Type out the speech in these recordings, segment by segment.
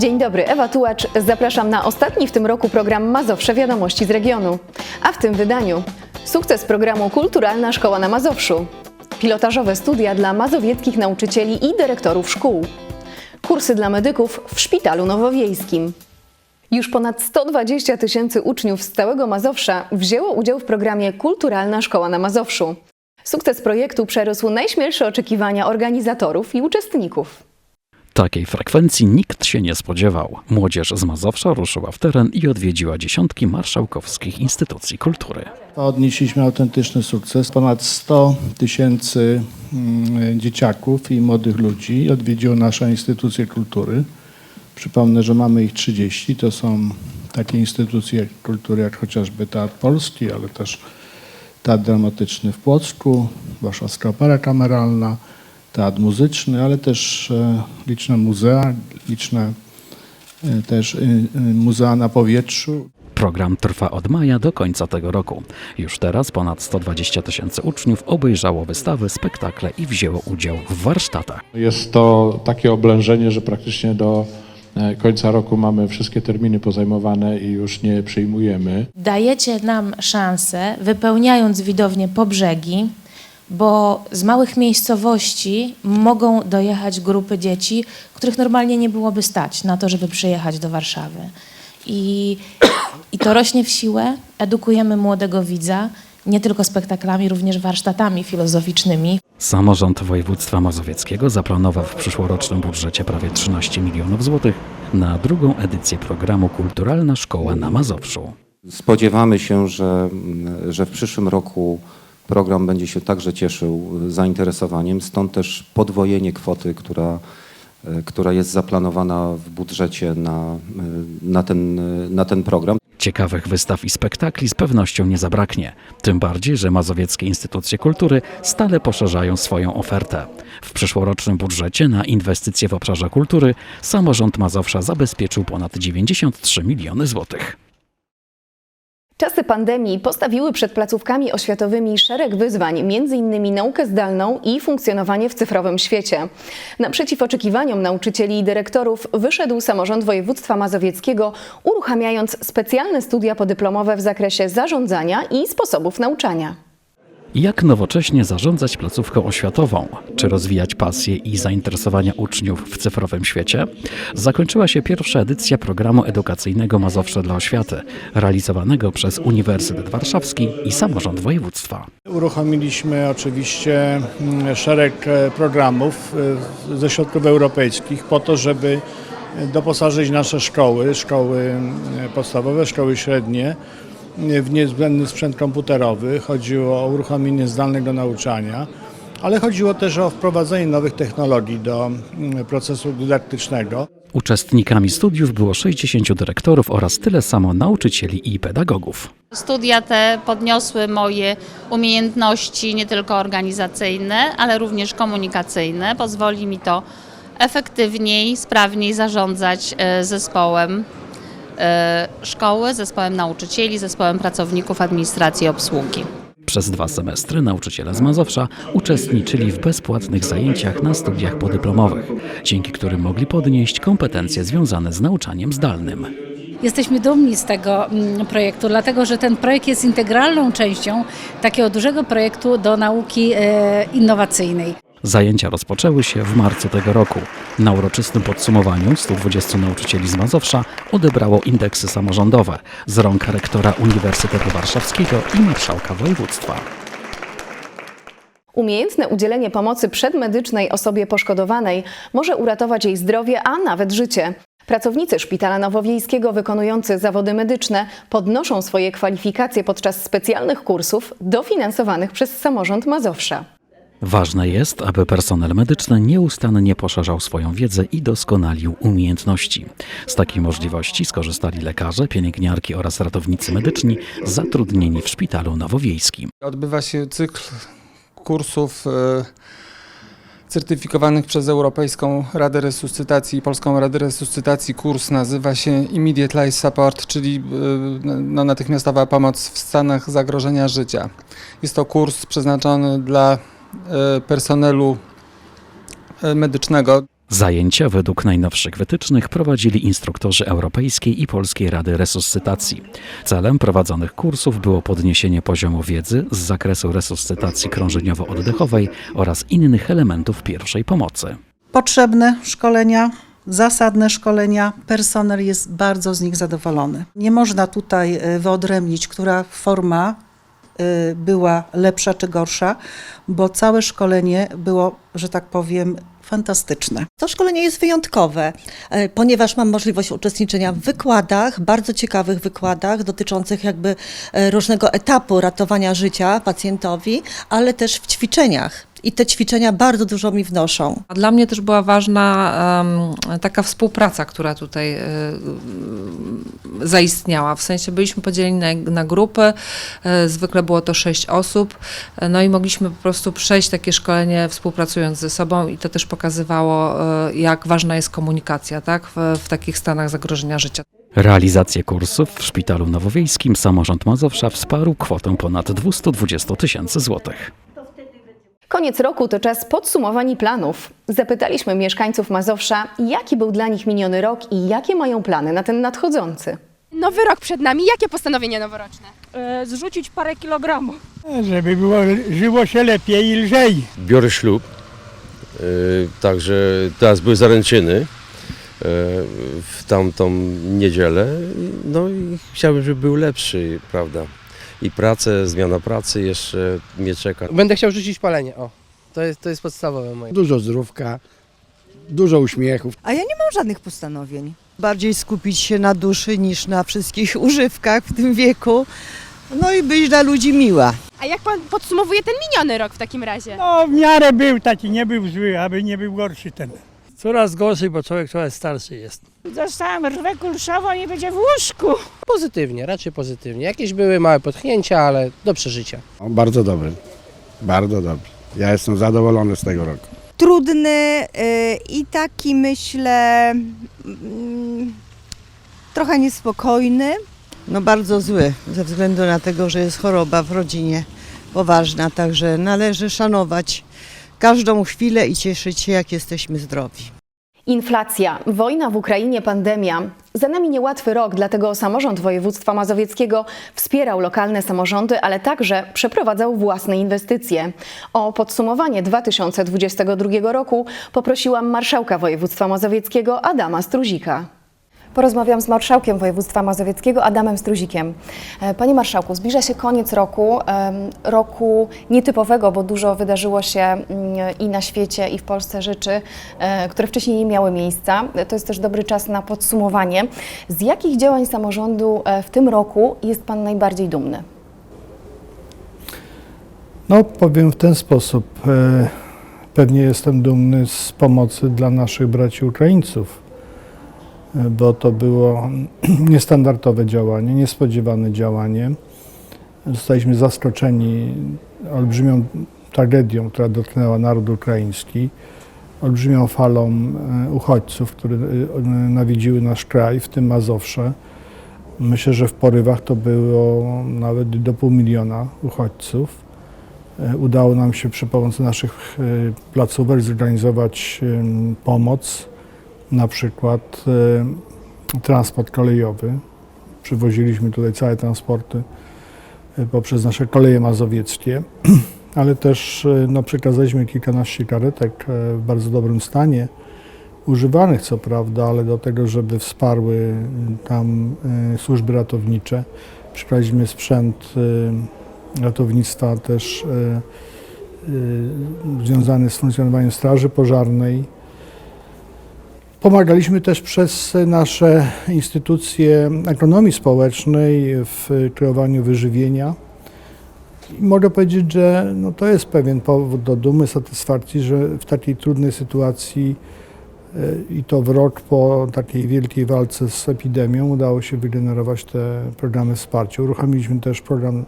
Dzień dobry, Ewa Tułacz. Zapraszam na ostatni w tym roku program Mazowsze Wiadomości z regionu. A w tym wydaniu sukces programu Kulturalna Szkoła na Mazowszu, pilotażowe studia dla mazowieckich nauczycieli i dyrektorów szkół, kursy dla medyków w Szpitalu Nowowiejskim. Już ponad 120 tysięcy uczniów z całego Mazowsza wzięło udział w programie Kulturalna Szkoła na Mazowszu. Sukces projektu przerósł najśmielsze oczekiwania organizatorów i uczestników. Takiej frekwencji nikt się nie spodziewał. Młodzież z Mazowsza ruszyła w teren i odwiedziła dziesiątki marszałkowskich instytucji kultury. Odnieśliśmy autentyczny sukces. Ponad 100 tysięcy mm, dzieciaków i młodych ludzi odwiedziło nasze instytucje kultury. Przypomnę, że mamy ich 30. To są takie instytucje kultury jak chociażby Teatr Polski, ale też Teatr Dramatyczny w Płocku, Warszawska Opera Kameralna, Teatr Muzyczny, ale też e, liczne muzea, liczne e, też e, muzea na powietrzu. Program trwa od maja do końca tego roku. Już teraz ponad 120 tysięcy uczniów obejrzało wystawy, spektakle i wzięło udział w warsztatach. Jest to takie oblężenie, że praktycznie do końca roku mamy wszystkie terminy pozajmowane i już nie przyjmujemy. dajecie nam szansę, wypełniając widownię po brzegi, bo z małych miejscowości mogą dojechać grupy dzieci, których normalnie nie byłoby stać na to, żeby przyjechać do Warszawy. I, I to rośnie w siłę, edukujemy młodego widza, nie tylko spektaklami, również warsztatami filozoficznymi. Samorząd województwa mazowieckiego zaplanował w przyszłorocznym budżecie prawie 13 milionów złotych na drugą edycję programu Kulturalna Szkoła na Mazowszu. Spodziewamy się, że, że w przyszłym roku program będzie się także cieszył zainteresowaniem, stąd też podwojenie kwoty, która, która jest zaplanowana w budżecie na, na, ten, na ten program. Ciekawych wystaw i spektakli z pewnością nie zabraknie. Tym bardziej, że mazowieckie instytucje kultury stale poszerzają swoją ofertę. W przyszłorocznym budżecie na inwestycje w obszarze kultury samorząd Mazowsza zabezpieczył ponad 93 miliony złotych. Czasy pandemii postawiły przed placówkami oświatowymi szereg wyzwań, m.in. naukę zdalną i funkcjonowanie w cyfrowym świecie. Naprzeciw oczekiwaniom nauczycieli i dyrektorów wyszedł samorząd województwa mazowieckiego, uruchamiając specjalne studia podyplomowe w zakresie zarządzania i sposobów nauczania. Jak nowocześnie zarządzać placówką oświatową? Czy rozwijać pasje i zainteresowania uczniów w cyfrowym świecie? Zakończyła się pierwsza edycja programu edukacyjnego Mazowsze dla Oświaty, realizowanego przez Uniwersytet Warszawski i samorząd województwa. Uruchomiliśmy oczywiście mm, szereg e, programów e, ze środków europejskich po to, żeby doposażyć nasze szkoły, szkoły mm, podstawowe, szkoły średnie w niezbędny sprzęt komputerowy. Chodziło o uruchomienie zdalnego nauczania, ale chodziło też o wprowadzenie nowych technologii do mm, procesu dydaktycznego. Uczestnikami studiów było 60 dyrektorów oraz tyle samo nauczycieli i pedagogów. Studia te podniosły moje umiejętności nie tylko organizacyjne, ale również komunikacyjne. Pozwoli mi to efektywniej, sprawniej zarządzać e, zespołem szkoły, zespołem nauczycieli, zespołem pracowników administracji i obsługi. Przez dwa semestry nauczyciele z Mazowsza uczestniczyli w bezpłatnych zajęciach na studiach podyplomowych, dzięki którym mogli podnieść kompetencje związane z nauczaniem zdalnym. Jesteśmy dumni z tego mm, projektu, dlatego że ten projekt jest integralną częścią takiego dużego projektu do nauki e, innowacyjnej. Zajęcia rozpoczęły się w marcu tego roku. Na uroczystym podsumowaniu 120 nauczycieli z Mazowsza odebrało indeksy samorządowe z rąk rektora Uniwersytetu Warszawskiego i marszałka województwa. Umiejętne udzielenie pomocy przedmedycznej osobie poszkodowanej może uratować jej zdrowie, a nawet życie. Pracownicy Szpitala Nowowiejskiego wykonujący zawody medyczne podnoszą swoje kwalifikacje podczas specjalnych kursów dofinansowanych przez samorząd Mazowsza. Ważne jest, aby personel medyczny nieustannie poszerzał swoją wiedzę i doskonalił umiejętności. Z takiej możliwości skorzystali lekarze, pielęgniarki oraz ratownicy medyczni zatrudnieni w Szpitalu Nowowiejskim. Odbywa się cykl kursów e, certyfikowanych przez Europejską Radę Resuscytacji i Polską Radę Resuscytacji. Kurs nazywa się Immediate Life Support, czyli e, no, natychmiastowa pomoc w stanach zagrożenia życia. Jest to kurs przeznaczony dla personelu e, medycznego. Zajęcia według najnowszych wytycznych prowadzili instruktorzy Europejskiej i Polskiej Rady Resuscytacji. Celem prowadzonych kursów było podniesienie poziomu wiedzy z zakresu resuscytacji krążeniowo-oddechowej oraz innych elementów pierwszej pomocy. potrzebne szkolenia, zasadne szkolenia. Personel jest bardzo z nich zadowolony. Nie można tutaj e, wyodrębnić, która forma e, była lepsza czy gorsza, bo całe szkolenie było, że tak powiem, fantastyczne. To szkolenie jest wyjątkowe, e, ponieważ mam możliwość uczestniczenia w wykładach, bardzo ciekawych wykładach dotyczących jakby e, różnego etapu ratowania życia pacjentowi, ale też w ćwiczeniach. I te ćwiczenia bardzo dużo mi wnoszą. A Dla mnie też była ważna em, taka współpraca, która tutaj e, zaistniała. W sensie byliśmy podzieleni na, na grupy, e, zwykle było to sześć osób, e, no i mogliśmy po prostu przejść takie szkolenie współpracując ze sobą i to też pokazywało, e, jak ważna jest komunikacja tak, w, w takich stanach zagrożenia życia. Realizację kursów w Szpitalu Nowowiejskim samorząd Mazowsza wsparł kwotą ponad 220 tysięcy złotych. Koniec roku to czas podsumowań i planów. Zapytaliśmy mieszkańców Mazowsza, jaki był dla nich miniony rok i jakie mają plany na ten nadchodzący. Nowy rok przed nami. Jakie postanowienia noworoczne? zrzucić parę kilogramów. Żeby było, żyło się lepiej i lżej. biorę ślub, e, także teraz były zaręczyny e, w tamtą niedzielę, no i chciałbym, żeby był lepszy, prawda. I pracę, zmiana pracy jeszcze mnie czeka. Będę chciał rzucić palenie, o. To jest, to jest podstawowe moje. Dużo zdrówka, dużo uśmiechów. A ja nie mam żadnych postanowień. Bardziej skupić się na duszy niż na wszystkich używkach w tym wieku. No i być dla ludzi miła. A jak pan podsumowuje ten miniony rok w takim razie? No w miarę był taki, nie był zły, aby nie był gorszy ten. Coraz gorszy, bo człowiek coraz starszy jest. Dostałam rwę kulszową i będzie w łóżku. Pozytywnie, raczej pozytywnie. Jakieś były małe potknięcia, ale do przeżycia. Bardzo dobry, bardzo dobry. Ja jestem zadowolony z tego roku. Trudny i taki myślę trochę niespokojny. No bardzo zły, ze względu na tego, że jest choroba w rodzinie poważna, także należy szanować każdą chwilę i cieszyć się, jak jesteśmy zdrowi. Inflacja, wojna w Ukrainie, pandemia. Za nami niełatwy rok, dlatego samorząd województwa mazowieckiego wspierał lokalne samorządy, ale także przeprowadzał własne inwestycje. O podsumowanie 2022 roku poprosiłam marszałka województwa mazowieckiego Adama Struzika. Porozmawiam z marszałkiem województwa mazowieckiego Adamem Struzikiem. E, Panie marszałku, zbliża się koniec roku, roku nietypowego, bo dużo wydarzyło się mm, i na świecie, i w Polsce rzeczy, e, które wcześniej nie miały miejsca. E, To jest też dobry czas na podsumowanie. Z jakich działań samorządu w tym roku jest Pan najbardziej dumny? No, powiem w ten sposób. Pewnie jestem dumny z pomocy dla naszych braci Ukraińców, bo to było niestandardowe działanie, niespodziewane działanie. Zostaliśmy zaskoczeni olbrzymią tragedią, która dotknęła naród ukraiński, olbrzymią falą e, uchodźców, które e, nawiedziły nasz kraj, w tym Mazowsze. Myślę, że w porywach to było nawet do pół miliona uchodźców. E, Udało nam się przy pomocy naszych placówek zorganizować pomoc, na przykład e, transport kolejowy. Przywoziliśmy tutaj całe transporty e, poprzez nasze koleje mazowieckie, ale też e, no, przekazaliśmy kilkanaście karetek w bardzo dobrym stanie, używanych co prawda, ale do tego, żeby wsparły tam służby ratownicze. Przekazaliśmy sprzęt ratownictwa też związany z funkcjonowaniem Straży Pożarnej. Pomagaliśmy też przez nasze instytucje ekonomii społecznej w kreowaniu wyżywienia. I mogę powiedzieć, że no to jest pewien powód do dumy, satysfakcji, że w takiej trudnej sytuacji e, i to w rok po takiej wielkiej walce z epidemią udało się wygenerować te programy wsparcia. Uruchomiliśmy też program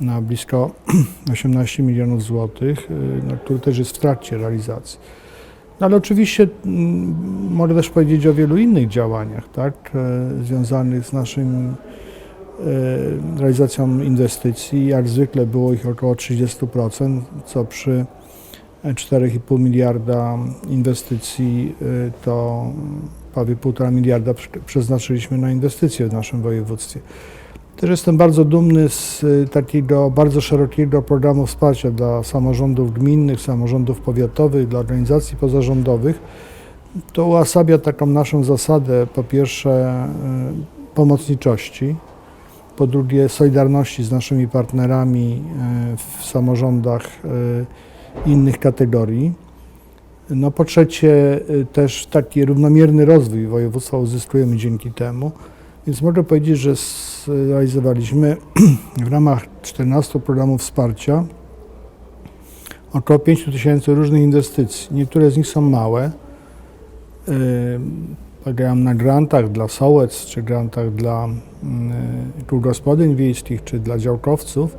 na blisko 18 milionów złotych, no, który też jest w trakcie realizacji. No, ale oczywiście mm, mogę też powiedzieć o wielu innych działaniach, tak, e, związanych z naszym e, realizacją inwestycji. Jak zwykle było ich około 30%, co przy 4,5 miliarda inwestycji, to prawie 1,5 miliarda prze- przeznaczyliśmy na inwestycje w naszym województwie. Też jestem bardzo dumny z y, takiego bardzo szerokiego programu wsparcia dla samorządów gminnych, samorządów powiatowych, dla organizacji pozarządowych. To uosabia taką naszą zasadę, po pierwsze y, pomocniczości, po drugie solidarności z naszymi partnerami y, w samorządach innych kategorii. No po trzecie też taki równomierny rozwój województwa uzyskujemy dzięki temu. Więc mogę powiedzieć, że zrealizowaliśmy w ramach 14 programów wsparcia około 5 tysięcy różnych inwestycji. Niektóre z nich są małe. Yy, Polegają na grantach dla sołec, czy grantach dla yy, kół gospodyń wiejskich, czy dla działkowców.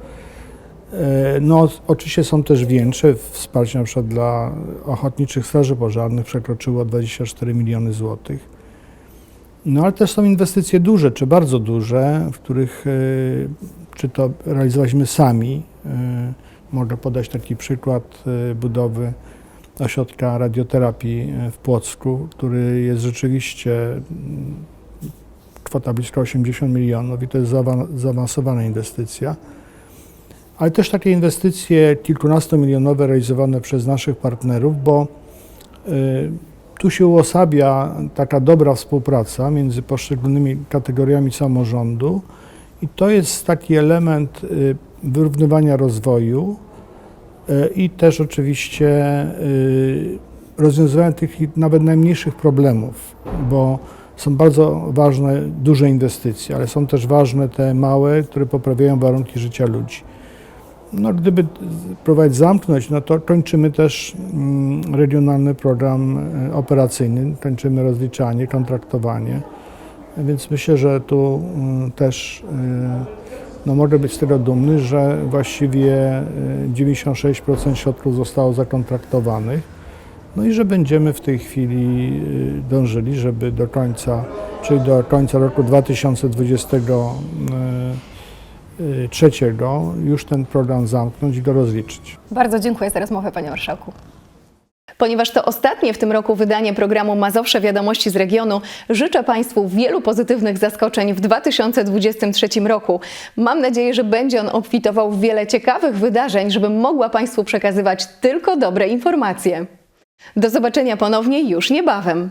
Yy, No, oczywiście są też większe. Wsparcie na przykład dla ochotniczych straży pożarnych przekroczyło 24 miliony złotych. No ale też są inwestycje duże, czy bardzo duże, w których y, czy to realizowaliśmy sami. y, Mogę podać taki przykład y, budowy ośrodka radioterapii w Płocku, który jest rzeczywiście mm, kwota blisko 80 milionów i to jest zaawa- zaawansowana inwestycja. Ale też takie inwestycje kilkunastomilionowe realizowane przez naszych partnerów, bo tu się uosabia taka dobra współpraca między poszczególnymi kategoriami samorządu i to jest taki element y, wyrównywania rozwoju y, i też oczywiście y, rozwiązywania tych nawet najmniejszych problemów, bo są bardzo ważne duże inwestycje, ale są też ważne te małe, które poprawiają warunki życia ludzi. No, gdyby próbować zamknąć, no to kończymy też mm, regionalny program e, operacyjny, kończymy rozliczanie, kontraktowanie. Więc myślę, że tu mm, też e, no, mogę być z tego dumny, że właściwie e, 96% środków zostało zakontraktowanych. No i że będziemy w tej chwili e, dążyli, żeby do końca, czyli do końca roku 2020 y, trzeciego już ten program zamknąć i go rozliczyć. Bardzo dziękuję za rozmowę, panie marszałku. Ponieważ to ostatnie w tym roku wydanie programu Mazowsze Wiadomości z regionu, życzę Państwu wielu pozytywnych zaskoczeń w 2023 roku. Mam nadzieję, że będzie on obfitował w wiele ciekawych wydarzeń, żebym mogła Państwu przekazywać tylko dobre informacje. Do zobaczenia ponownie już niebawem.